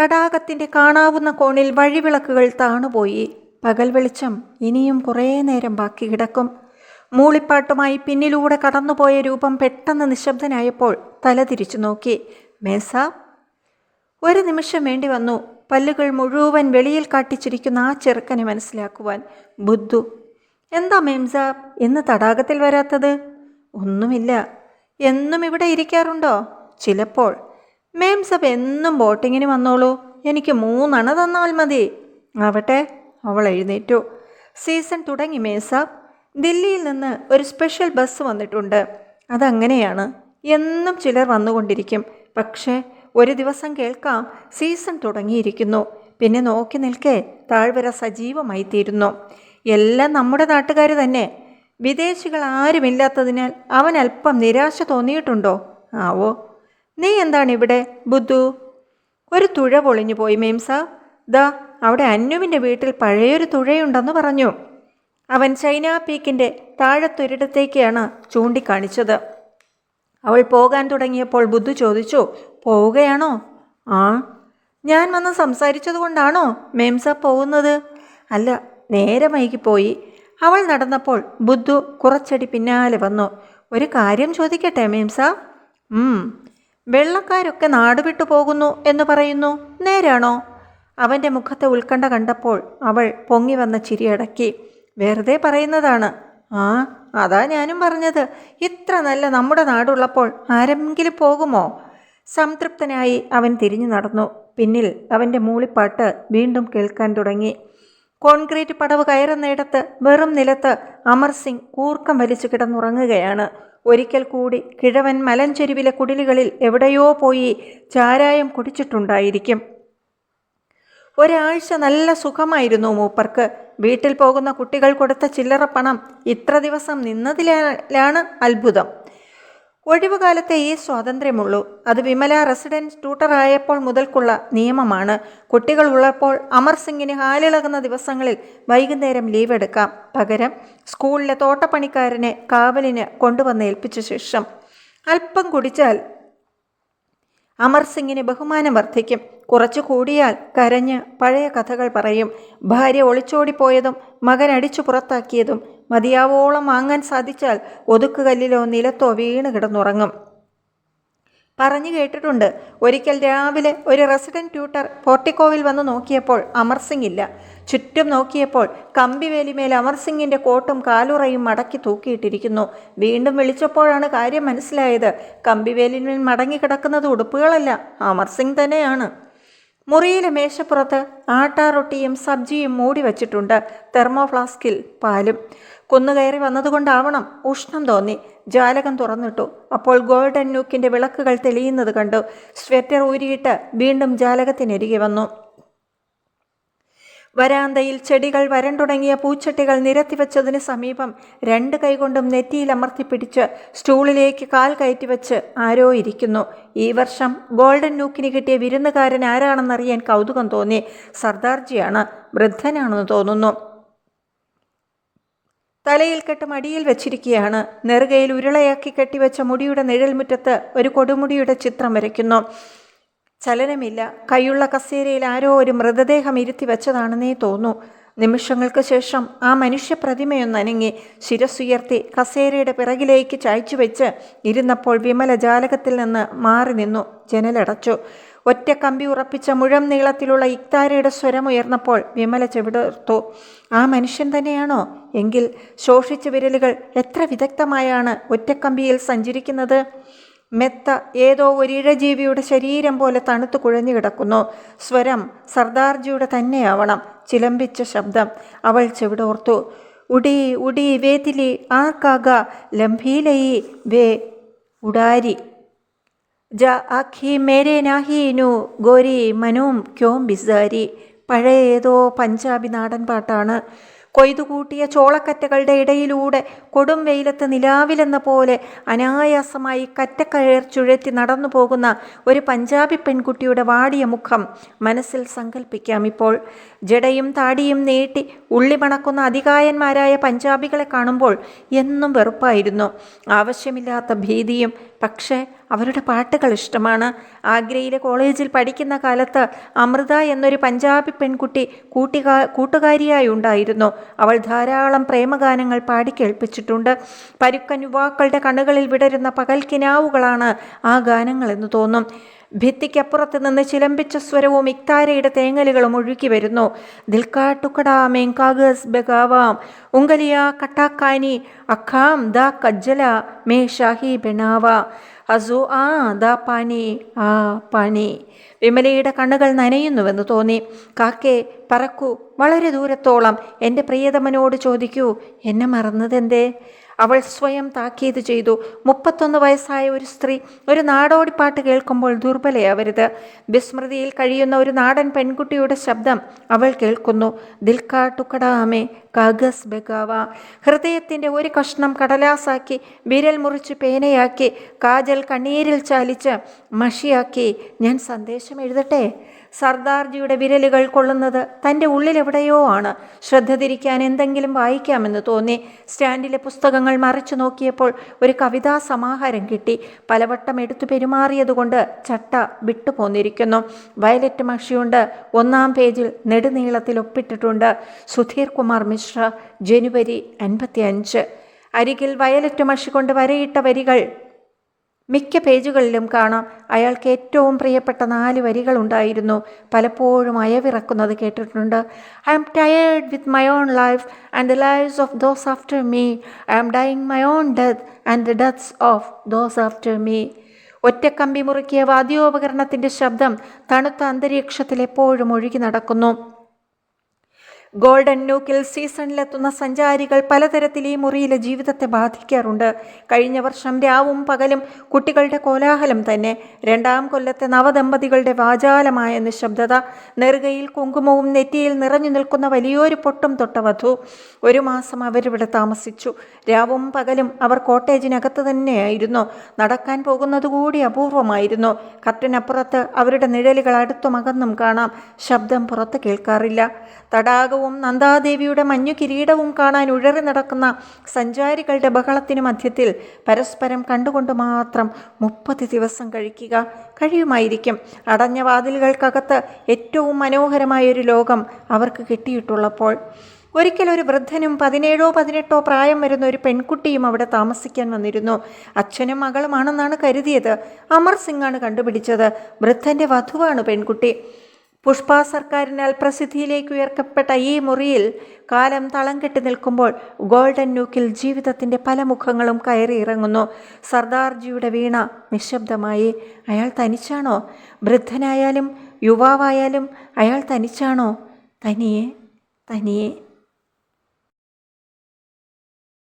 തടാകത്തിന്റെ കാണാവുന്ന കോണിൽ വഴിവിളക്കുകൾ താണുപോയി. പകൽ വെളിച്ചം ഇനിയും കുറേ നേരം ബാക്കി കിടക്കും. മൂളിപ്പാട്ടുമായി പിന്നിലൂടെ കടന്നുപോയ രൂപം പെട്ടെന്ന് നിശബ്ദനായപ്പോൾ തല തിരിച്ചു നോക്കി. മേസ ഒരു നിമിഷം വേണ്ടി വന്നു. പല്ലുകൾ മുഴുവൻ വെളിയിൽ കാട്ടിച്ചിരിക്കുന്ന ആ ചെറുക്കനെ മനസ്സിലാക്കുവാൻ. ബുദ്ധു എന്താ മേംസ ഇന്ന് തടാകത്തിൽ വരാത്തത്? ഒന്നുമില്ല. എന്നും ഇവിടെ ഇരിക്കാറുണ്ടോ? ചിലപ്പോൾ മേംസബ് എന്നും ബോട്ടിങ്ങിന് വന്നോളൂ. എനിക്ക് മൂന്നെണ്ണ തന്നാൽ മതി. ആവട്ടെ അവൾ എഴുന്നേറ്റു. സീസൺ തുടങ്ങി മേസാബ് ദില്ലിയിൽ നിന്ന് ഒരു സ്പെഷ്യൽ ബസ് വന്നിട്ടുണ്ട്. അതങ്ങനെയാണ്. എന്നും ചിലർ വന്നുകൊണ്ടിരിക്കും. പക്ഷേ ഒരു ദിവസം കേൾക്കാം സീസൺ തുടങ്ങിയിരിക്കുന്നു. പിന്നെ നോക്കി നിൽക്കേ താഴ്വര സജീവമായി തീരുന്നു എല്ലാം നമ്മുടെ നാട്ടുകാർ തന്നെ. വിദേശികൾ ആരുമില്ലാത്തതിനാൽ അവൻ അല്പം നിരാശ തോന്നിയിട്ടുണ്ടോ? ആവോ നീ എന്താണ് ഇവിടെ ബുദ്ധു. ഒരു തുഴ പൊളിഞ്ഞു പോയി മേംസ ദാ അവിടെ അന്നുവിന്റെ വീട്ടിൽ പഴയൊരു തുഴയുണ്ടെന്ന് പറഞ്ഞു. അവൻ ചൈന പീക്കിന്റെ താഴത്തൊരിടത്തേക്കാണ് ചൂണ്ടിക്കാണിച്ചത്. അവൾ പോകാൻ തുടങ്ങിയപ്പോൾ ബുദ്ധു ചോദിച്ചു പോവുകയാണോ? ആ. ഞാൻ വന്ന് സംസാരിച്ചത് കൊണ്ടാണോ മേംസ പോകുന്നത്? അല്ല നേരെ പോയി അവൾ നടന്നപ്പോൾ ബുദ്ധു കുറച്ചടി പിന്നാലെ വന്നു. ഒരു കാര്യം ചോദിക്കട്ടെ മേംസ വെള്ളക്കാരൊക്കെ നാടുവിട്ടു പോകുന്നു എന്ന് പറയുന്നു. നേരാണോ? അവന്റെ മുഖത്തെ ഉത്കണ്ഠ കണ്ടപ്പോൾ അവൾ പൊങ്ങി വന്ന ചിരിയടക്കി വെറുതെ പറയുന്നതാണ്. ആ അതാ ഞാനും പറഞ്ഞത്. ഇത്ര നല്ല നമ്മുടെ നാടുള്ളപ്പോൾ ആരെങ്കിലും പോകുമോ? സംതൃപ്തനായി അവൻ തിരിഞ്ഞു നടന്നു. പിന്നിൽ അവന്റെ മൂളിപ്പാട്ട് വീണ്ടും കേൾക്കാൻ തുടങ്ങി. കോൺക്രീറ്റ് പടവ് കയറുന്നിടത്ത് വെറും നിലത്ത് അമർ സിംഗ് കൂർക്കം വലിച്ചു കിടന്നുറങ്ങുകയാണ്. ഒരിക്കൽ കൂടി കിഴവൻ മലഞ്ചെരുവിലെ കുടിലുകളിൽ എവിടെയോ പോയി ചാരായം കുടിച്ചിട്ടുണ്ടായിരിക്കും. ഒരാഴ്ച നല്ല സുഖമായിരുന്നു മൂപ്പർക്ക്. വീട്ടിൽ പോകുന്ന കുട്ടികൾ കൊടുത്ത ചില്ലറ പണം ഇത്ര ദിവസം നിന്നതിലാണ് അത്ഭുതം. ഒഴിവുകാലത്തെ ഈ സ്വാതന്ത്ര്യമുള്ളൂ. അത് വിമല റെസിഡൻസ് ട്യൂട്ടറായപ്പോൾ മുതൽക്കുള്ള നിയമമാണ്. കുട്ടികൾ ഉള്ളപ്പോൾ അമർ സിംഗിന് ഹാലിളകുന്ന ദിവസങ്ങളിൽ വൈകുന്നേരം ലീവ് എടുക്കാം പകരം സ്കൂളിലെ തോട്ടപ്പണിക്കാരനെ കാവലിന് കൊണ്ടുവന്ന് ഏൽപ്പിച്ച ശേഷം അല്പം കുടിച്ചാൽ അമർ സിംഗിന് ബഹുമാനം വർദ്ധിക്കും. കുറച്ചു കൂടിയാൽ കരഞ്ഞ് പഴയ കഥകൾ പറയും. ഭാര്യ ഒളിച്ചോടിപ്പോയതും മകൻ അടിച്ചു പുറത്താക്കിയതും മതിയാവോളം വാങ്ങാൻ സാധിച്ചാൽ ഒതുക്കുകല്ലിലോ നിലത്തോ വീണ് കിടന്നുറങ്ങും. പറഞ്ഞു കേട്ടിട്ടുണ്ട് ഒരിക്കൽ രാവിലെ ഒരു റെസിഡന്റ് ട്യൂട്ടർ പോർട്ടിക്കോവിൽ വന്ന് നോക്കിയപ്പോൾ അമർസിംഗ് ഇല്ല. ചുറ്റും നോക്കിയപ്പോൾ കമ്പിവേലിമേൽ അമർസിംഗിന്റെ കോട്ടും കാലുറയും മടക്കി തൂക്കിയിട്ടിരിക്കുന്നു. വീണ്ടും വിളിച്ചപ്പോഴാണ് കാര്യം മനസ്സിലായത് മടങ്ങി മടങ്ങിക്കിടക്കുന്നത് ഉടുപ്പുകളല്ല അമർസിംഗ് തന്നെയാണ്. മുറിയിലെ മേശപ്പുറത്ത് ആട്ടാറൊട്ടിയും സബ്ജിയും മൂടി വച്ചിട്ടുണ്ട് തെർമോ ഫ്ലാസ്കിൽ പാലും. കുന്നുകയറി വന്നതുകൊണ്ടാവണം ഉഷ്ണം തോന്നി. ജാലകം തുറന്നിട്ടു. അപ്പോൾ ഗോൾഡൻ നൂക്കിന്റെ വിളക്കുകൾ തെളിയുന്നത് കണ്ടു. സ്വെറ്റർ ഊരിയിട്ട് വീണ്ടും ജാലകത്തിനരികെ വന്നു. വരാന്തയിൽ ചെടികൾ വരണ്ടുടങ്ങിയ പൂച്ചട്ടികൾ നിരത്തിവെച്ചതിന് സമീപം രണ്ട് കൈകൊണ്ടും നെറ്റിയിൽ അമർത്തിപ്പിടിച്ച് സ്റ്റൂളിലേക്ക് കാൽ കയറ്റിവെച്ച് ആരോ ഇരിക്കുന്നു. ഈ വർഷം ഗോൾഡൻ നൂക്കിന് കിട്ടിയ വിരുന്നുകാരൻ ആരാണെന്നറിയാൻ കൗതുകം തോന്നി. സർദാർജിയാണ്. വൃദ്ധനാണെന്ന് തോന്നുന്നു. തലയിൽ കെട്ട് മടിയിൽ വെച്ചിരിക്കുകയാണ്. നെറുകയിൽ ഉരുളയാക്കി കെട്ടിവെച്ച മുടിയുടെ നിഴൽമുറ്റത്ത് ഒരു കൊടുമുടിയുടെ ചിത്രം വരയ്ക്കുന്നു. ചലനമില്ല. കൈയുള്ള കസേരയിൽ ആരോ ഒരു മൃതദേഹം ഇരുത്തി വെച്ചതാണെന്നേ തോന്നൂ. നിമിഷങ്ങൾക്ക് ശേഷം ആ മനുഷ്യ പ്രതിമയൊന്നനങ്ങി ശിരസുയർത്തി കസേരയുടെ പിറകിലേക്ക് ചായച്ചു വെച്ച് ഇരുന്നപ്പോൾ വിമല ജാലകത്തിൽ നിന്ന് മാറി നിന്നു. ജനലടച്ചു. ഒറ്റ കമ്പി ഉറപ്പിച്ച മുഴം നീളത്തിലുള്ള ഇക്താരയുടെ സ്വരം ഉയർന്നപ്പോൾ വിമല ചെവിടർത്തു ആ മനുഷ്യൻ തന്നെയാണോ? എങ്കിൽ ശോഷിച്ച വിരലുകൾ എത്ര വിദഗ്ധമായാണ് ഒറ്റക്കമ്പിയിൽ സഞ്ചരിക്കുന്നത്? മെത്ത ഏതോ ഒരിഴജീവിയുടെ ശരീരം പോലെ തണുത്തു കുഴഞ്ഞു കിടക്കുന്നു. സ്വരം സർദാർജിയുടെ തന്നെയാവണം ചിലമ്പിച്ച ശബ്ദം അവൾ ചെവിടോർത്തു. ഉടി ഉടി വേതിലി ആർക്കാക ലംഭീലയി വേ ഉടാരി ജ ആഖി മേരെ നാഹീനു ഗോരി മനും ക്യോം ബിസാരി. പഴയ ഏതോ പഞ്ചാബി നാടൻ പാട്ടാണ്. കൊയ്തുകൂട്ടിയ ചോളക്കറ്റകളുടെ ഇടയിലൂടെ കൊടും വെയിലത്ത് നിലാവിലെന്ന പോലെ അനായാസമായി കറ്റക്കയർ ചുഴറ്റി നടന്നു പോകുന്ന ഒരു പഞ്ചാബി പെൺകുട്ടിയുടെ വാടിയ മുഖം മനസ്സിൽ സങ്കല്പിക്കാം ഇപ്പോൾ. ജടയും താടിയും നീട്ടി ഉള്ളി മണക്കുന്ന അധികായന്മാരായ പഞ്ചാബികളെ കാണുമ്പോൾ എന്നും വെറുപ്പായിരുന്നു. ആവശ്യമില്ലാത്ത ഭീതിയും പക്ഷേ അവരുടെ പാട്ടുകൾ ഇഷ്ടമാണ്. ആഗ്രയിലെ കോളേജിൽ പഠിക്കുന്ന കാലത്ത് അമൃത എന്നൊരു പഞ്ചാബി പെൺകുട്ടി കൂട്ടുകാ കൂട്ടുകാരിയായി ഉണ്ടായിരുന്നു. അവൾ ധാരാളം പ്രേമഗാനങ്ങൾ പാടിക്കേൾപ്പിച്ചിട്ടുണ്ട് പരുക്കൻ യുവാക്കളുടെ കണ്ണുകളിൽ വിടരുന്ന പകൽക്കിനാവുകളാണ് ആ ഗാനങ്ങളെന്ന് തോന്നും. ഭിത്തിക്കപ്പുറത്ത് നിന്ന് ചിലമ്പിച്ച സ്വരവും ഇക്താരയുടെ തേങ്ങലുകളും ഒഴുകി വരുന്നു. ദിൽക്കാ മേങ്കാഗസ് ബഗാവാം. ഉങ്കലിയ കട്ടാക്കാനി അഖാം ദ കജ്ജല മേ ഷാഹി ബെണാവ. അസു ആ ദാ പാനി ആ പാനി. വിമലയുടെ കണ്ണുകൾ നനയുന്നുവെന്ന് തോന്നി. കാക്കേ പറക്കൂ വളരെ ദൂരത്തോളം. എന്റെ പ്രിയതമനോട് ചോദിക്കൂ എന്നെ മറന്നതെന്തേ? അവൾ സ്വയം താക്കീത് ചെയ്തു. മുപ്പത്തൊന്ന് വയസ്സായ ഒരു സ്ത്രീ ഒരു നാടോടിപ്പാട്ട് കേൾക്കുമ്പോൾ ദുർബലയാവരുത്. വിസ്മൃതിയിൽ കഴിയുന്ന ഒരു നാടൻ പെൺകുട്ടിയുടെ ശബ്ദം അവൾ കേൾക്കുന്നു. ദിൽക്കാ ടുക്കടാമേ കാഗസ് ബഗാവ. ഹൃദയത്തിന്റെ ഒരു കഷ്ണം കടലാസാക്കി വിരൽ മുറിച്ച് പേനയാക്കി കാജൽ കണ്ണീരിൽ ചാലിച്ച് മഷിയാക്കി ഞാൻ സന്ദേശം എഴുതട്ടെ? സർദാർജിയുടെ വിരലുകൾ കൊള്ളുന്നത് തന്റെ ഉള്ളിലെവിടെയോ ആണ്. ശ്രദ്ധ തിരിക്കാൻ എന്തെങ്കിലും വായിക്കാമെന്ന് തോന്നി. സ്റ്റാൻഡിലെ പുസ്തകങ്ങൾ മറിച്ചു നോക്കിയപ്പോൾ ഒരു കവിതാ സമാഹാരം കിട്ടി. പലവട്ടം എടുത്തു പെരുമാറിയതുകൊണ്ട് ചട്ട വിട്ടുപോന്നിരിക്കുന്നു. വയലറ്റ് മഷിയുണ്ട്. ഒന്നാം പേജിൽ നെടുനീളത്തിൽ ഒപ്പിട്ടിട്ടുണ്ട്. സുധീർ കുമാർ മിശ്ര ജനുവരി അൻപത്തി അഞ്ച് അരികിൽ വയലറ്റ് മഷി കൊണ്ട് വരയിട്ട വരികൾ മിക്ക പേജുകളിലും കാണാം അയാൾക്ക് ഏറ്റവും പ്രിയപ്പെട്ട നാല് വരികളുണ്ടായിരുന്നു. പലപ്പോഴും അയവിറക്കുന്നത് കേട്ടിട്ടുണ്ട്. I am tired with my own life and the lives of those after me I am dying my own death and the deaths of those after me ഒറ്റക്കമ്പി മുറുക്കിയ വാദ്യോപകരണത്തിന്റെ ശബ്ദം തണുത്ത അന്തരീക്ഷത്തിൽ എപ്പോഴും ഒഴുകി നടക്കുന്നു. ഗോൾഡൻ നൂക്കിൽ സീസണിലെത്തുന്ന സഞ്ചാരികൾ പലതരത്തിൽ ഈ മുറിയിലെ ജീവിതത്തെ ബാധിക്കാറുണ്ട്. കഴിഞ്ഞ വർഷം രാവും പകലും കുട്ടികളുടെ കോലാഹലം തന്നെ രണ്ടാം കൊല്ലത്തെ നവദമ്പതികളുടെ വാചാലമായ നിശബ്ദത നെറുകയിൽ കുങ്കുമവും നെറ്റിയിൽ നിറഞ്ഞു നിൽക്കുന്ന വലിയൊരു പൊട്ടും തൊട്ട വധു. ഒരു മാസം അവരിവിടെ താമസിച്ചു. രാവും പകലും അവർ കോട്ടേജിനകത്ത് തന്നെയായിരുന്നു. നടക്കാൻ പോകുന്നത് കൂടി അപൂർവമായിരുന്നു. കട്ടിനപ്പുറത്ത് അവരുടെ നിഴലുകൾ അടുത്തും അകന്നും കാണാം. ശബ്ദം പുറത്ത് കേൾക്കാറില്ല. തടാകവും നന്ദാദേവിയുടെ മഞ്ഞു കിരീടവും കാണാൻ ഉഴറി നടക്കുന്ന സഞ്ചാരികളുടെ ബഹളത്തിന് മധ്യത്തിൽ പരസ്പരം കണ്ടുകൊണ്ട് മാത്രം മുപ്പത് ദിവസം കഴിക്കുക കഴിയുമായിരിക്കും. അടഞ്ഞ വാതിലുകൾക്കകത്ത് ഏറ്റവും മനോഹരമായൊരു ലോകം അവർക്ക് കിട്ടിയിട്ടുള്ളപ്പോൾ. ഒരിക്കൽ ഒരു വൃദ്ധനും പതിനേഴോ പതിനെട്ടോ പ്രായം വരുന്ന ഒരു പെൺകുട്ടിയും അവിടെ താമസിക്കാൻ വന്നിരുന്നു. അച്ഛനും മകളുമാണെന്നാണ് കരുതിയത്. അമർ സിംഗാണ് കണ്ടുപിടിച്ചത്. വൃദ്ധന്റെ വധുവാണ് പെൺകുട്ടി. പുഷ്പ സർക്കാരിനാൽ പ്രസിദ്ധിയിലേക്ക് ഉയർക്കപ്പെട്ട ഈ മുറിയിൽ കാലം തളം കെട്ടി നിൽക്കുമ്പോൾ ഗോൾഡൻ ന്യൂക്കിൽ ജീവിതത്തിന്റെ പല മുഖങ്ങളും കയറി ഇറങ്ങുന്നു. സർദാർജിയുടെ വീണ നിശബ്ദമായി അയാൾ തനിച്ചാണോ? വൃദ്ധനായാലും യുവാവായാലും അയാൾ തനിച്ചാണോ? തനിയെ തനിയെ.